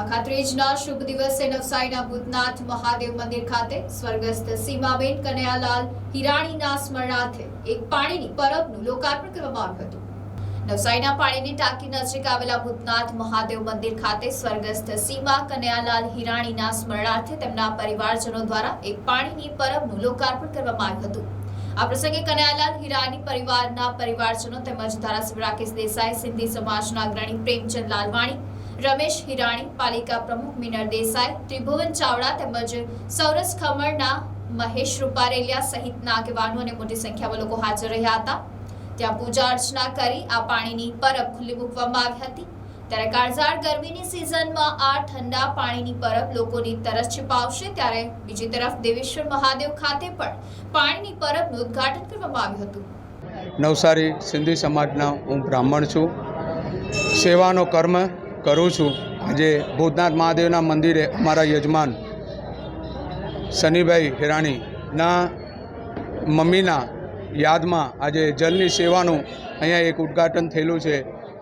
અખાત્રીજના શુભ દિવસે નવસારીના ભૂતનાથ મહાદેવ મંદિર ખાતે સ્વર્ગસ્થ સીમાબેન કનૈયાલાલ હિરાણીના સ્મરણાર્થે એક પાણીની પરબનું લોકાર્પણ કરવામાં આવ્યું હતું. નવસારીના પાણીની ટાંકી નજીક આવેલા ભૂતનાથ મહાદેવ મંદિર ખાતે સ્વર્ગસ્થ સીમા કનૈયાલાલ હિરાણીના સ્મરણાર્થે તેમના પરિવારજનો દ્વારા એક પાણીની પરબનું લોકાર્પણ કરવામાં આવ્યું હતું. આ પ્રસંગે કનૈયાલાલ હિરાણી પરિવારના પરિવારજનો તેમજ ધારાસભ્ય રાકેશ દેસાઈ, સિંધી સમાજના અગ્રણી પ્રેમચંદ લાલવાણી રમેશ હિરાણી, પાલિકા પ્રમુખ મિનર દેસાઈ, ત્રિભુવન ચાવડા તેમજ સૌરસ ખમણના મહેશ રૂપારેલિયા સહિતના આગેવાનો અને મોટી સંખ્યામાં લોકો હાજર રહ્યા હતા. ત્યાં પૂજા અર્ચના કરી આ પાણીની પરબ ખુલ્લી મૂકવામાં આવી હતી. ત્યારે કાળઝાળ ગરમીની સિઝનમાં આ ઠંડા પાણીની પરબ લોકોની તરસ छिपाવશે ત્યારે બીજી તરફ દેવેશ્વર મહાદેવ ખાતે પણ પાણીની પરબનું ઉદ્ઘાટન કરવામાં આવ્યું હતું. નવસારી સિંધી સમાજના હું બ્રાહ્મણ છું. સેવાનો કર્મ કરું છું. આજે ભૂતનાથ મહાદેવના મંદિરે અમારા યજમાન શનિભાઈ હિરાણીના મમ્મીના યાદમાં આજે જલની સેવાનું અહીંયા એક ઉદ્ઘાટન થયેલું છે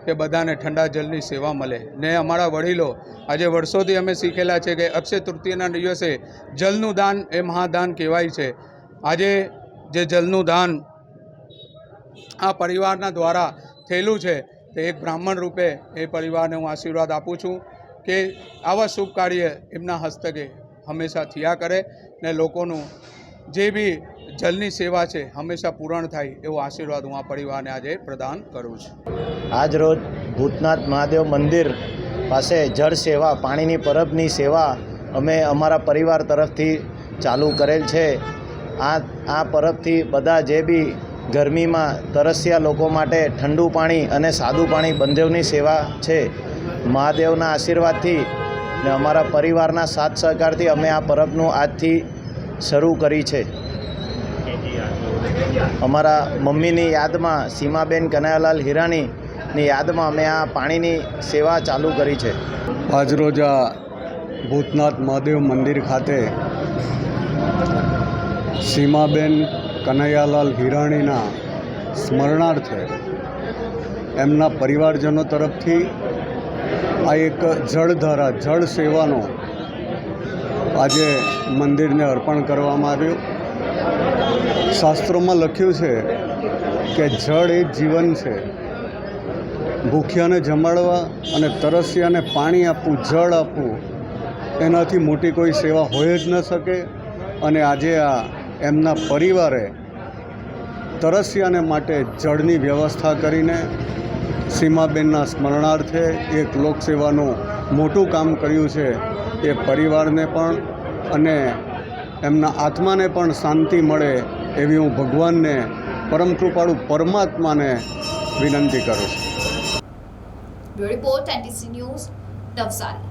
કે બધાને ઠંડા જલની સેવા મળે. ને અમારા વડીલો આજે વર્ષોથી અમે શીખેલા છે કે અક્ષય તૃતીયના દિવસે જલનું દાન એ મહાદાન કહેવાય છે. આજે જે જલનું દાન આ પરિવારના દ્વારા થયેલું છે તે એક બ્રાહ્મણ રૂપે એ પરિવારને હું આશીર્વાદ આપું છું કે આવા શુભ કાર્ય એમના હસ્તકે હંમેશા થયા કરે ને લોકોનું જે બી જલની સેવા છે હંમેશા પૂરણ થાય એવો આશીર્વાદ હું આ પરિવારને આજે પ્રદાન કરું છું. આજ રોજ ભૂતનાથ મહાદેવ મંદિર પાસે જળ સેવા, પાણીની પરબની સેવા અમે અમારા પરિવાર તરફથી ચાલુ કરેલ છે. આ આ પરબથી બધા જે બી ગરમીમાં તરસ્યા લોકો માટે ઠંડુ પાણી અને સાદું પાણી બંધેવની સેવા છે. મહાદેવના આશીર્વાદથી ને અમારા પરિવારના સાથ સહકારથી અમે આ પરબનું આજથી શરૂ કરી છે. અમારા મમ્મીની યાદમાં સીમાબેન કનૈયાલાલ હિરાણીની યાદમાં અમે આ પાણીની સેવા ચાલુ કરી છે. આજરોજ આ ભૂતનાથ મહાદેવ મંદિર ખાતે સીમાબેન કનૈયાલાલ હિરાણીના સ્મરણાર્થે એમના પરિવારજનો તરફથી આ એક જળધારા, જળ સેવાનો આજે મંદિરને અર્પણ કરવામાં આવ્યું. શાસ્ત્રોમાં લખ્યું છે કે જળ એ જીવન છે. ભૂખ્યાને જમાડવા અને તરસ્યાને પાણી આપવું, જળ આપવું, એનાથી મોટી કોઈ સેવા હોય જ ન શકે. અને આજે આ એમના પરિવારે તરસ્યાને માટે જળની વ્યવસ્થા કરીને સીમાબેનના સ્મરણાર્થે એક લોકસેવાનું મોટું કામ કર્યું છે. એ પરિવારને પણ અને એમના આત્માને પણ શાંતિ મળે એવી હું ભગવાનને પરમ કૃપાળુ પરમાત્માને વિનંતી કરું છું. Report news, Navsari.